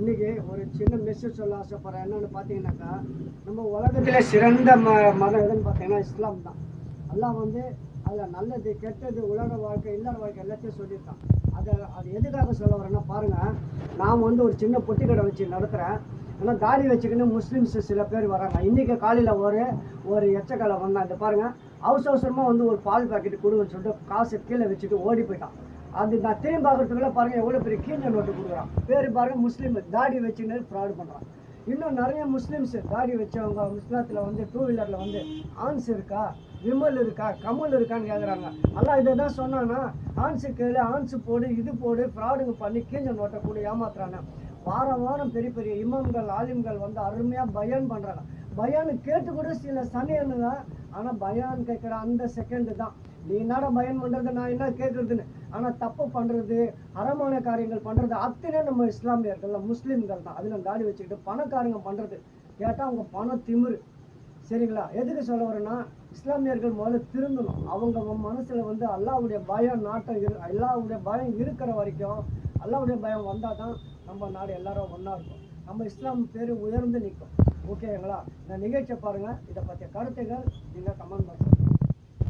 இன்னைக்கு ஒரு சின்ன மெசேஜ் சொல்ல ஆசைப்படுறேன். என்னன்னு பார்த்தீங்கன்னாக்கா நம்ம உலகத்திலே சிறந்த ம மதம் எதுன்னு பார்த்தீங்கன்னா இஸ்லாம் தான். எல்லாம் வந்து அதில் நல்லது கெட்டது உலக வாழ்க்கை இல்லாத வாழ்க்கை எல்லாத்தையும் சொல்லியிருக்கான். அதை அது எதுக்காக சொல்ல வரேன்னா பாருங்கள் நான் வந்து ஒரு சின்ன பொட்டி கடை வச்சு நடத்துகிறேன் ஆனால் தாடி வச்சுக்கின்னு முஸ்லீம்ஸ் சில பேர் வராங்க. இன்றைக்கி காலையில் ஒரு ஒரு எச்சக்காலை வந்தான். இந்த பாருங்கள் அவசர அவசரமாக வந்து ஒரு பால் பாக்கெட்டு கொடுங்கன்னு சொல்லிட்டு காசு கீழே வச்சுட்டு ஓடி போயிட்டான். அது நான் திரும்பி பார்க்குறதுக்குள்ள பாருங்க எவ்வளோ பெரிய கீஞ்ச நோட்டு கொடுக்குறான். பேர் பாருங்க முஸ்லீம் தாடி வச்சுன்னு ஃப்ராடு பண்ணுறான் இன்னும் நிறைய முஸ்லீம்ஸ் தாடி வச்சவங்க முஸ்லாத்தில் வந்து டூ வீலரில் வந்து ஆன்ஸ் இருக்கா விமல் இருக்கா கமல் இருக்கான்னு கேட்குறாங்க எல்லாம் இதை தான் சொன்னான்னா ஆன்ஸு கேளு ஆன்ஸு போடு இது போடு ஃப்ராடுங்க பண்ணி கீஞ்ச நோட்டை கூட ஏமாத்துறாங்க வாரம் வாரம் பெரிய பெரிய இமாம்கள் ஆலிம்கள் வந்து அருமையாக பயன் பண்ணுறாங்க பயானு கேட்டு கூட சில சனியனுங்க ஆனால் பயான் கேட்குற அந்த செகண்டு தான். நீ என்னடா பயன் பண்ணுறது நான் என்ன கேட்குறதுன்னு ஆனால் தப்பு பண்ணுறது அறமான காரியங்கள் பண்ணுறது அத்தனை நம்ம இஸ்லாமியர்கள் முஸ்லீம்கள் தான். அதில் தாடி வச்சுக்கிட்டு பணக்காரங்க பண்ணுறது கேட்டால் அவங்க பணம் திமிரு. சரிங்களா? எதுக்கு சொல்ல வரேன்னா இஸ்லாமியர்கள் முதல்ல திருந்தணும். அவங்க மனசில் வந்து அல்லாவுடைய பயம் நாட்டம் இரு அல்லாவுடைய பயம் இருக்கிற வரைக்கும் அல்லாவுடைய பயம் வந்தால் தான் நம்ம நாடு எல்லாரும் ஒன்றா இருக்கும். நம்ம இஸ்லாம் பேர் உயர்ந்து நிற்கும். ஓகேங்களா? இந்த நிகழ்ச்சியை பாருங்கள் இதை பற்றிய கருத்துகள் நீங்கள் கமெண்ட் பண்ணுங்கள்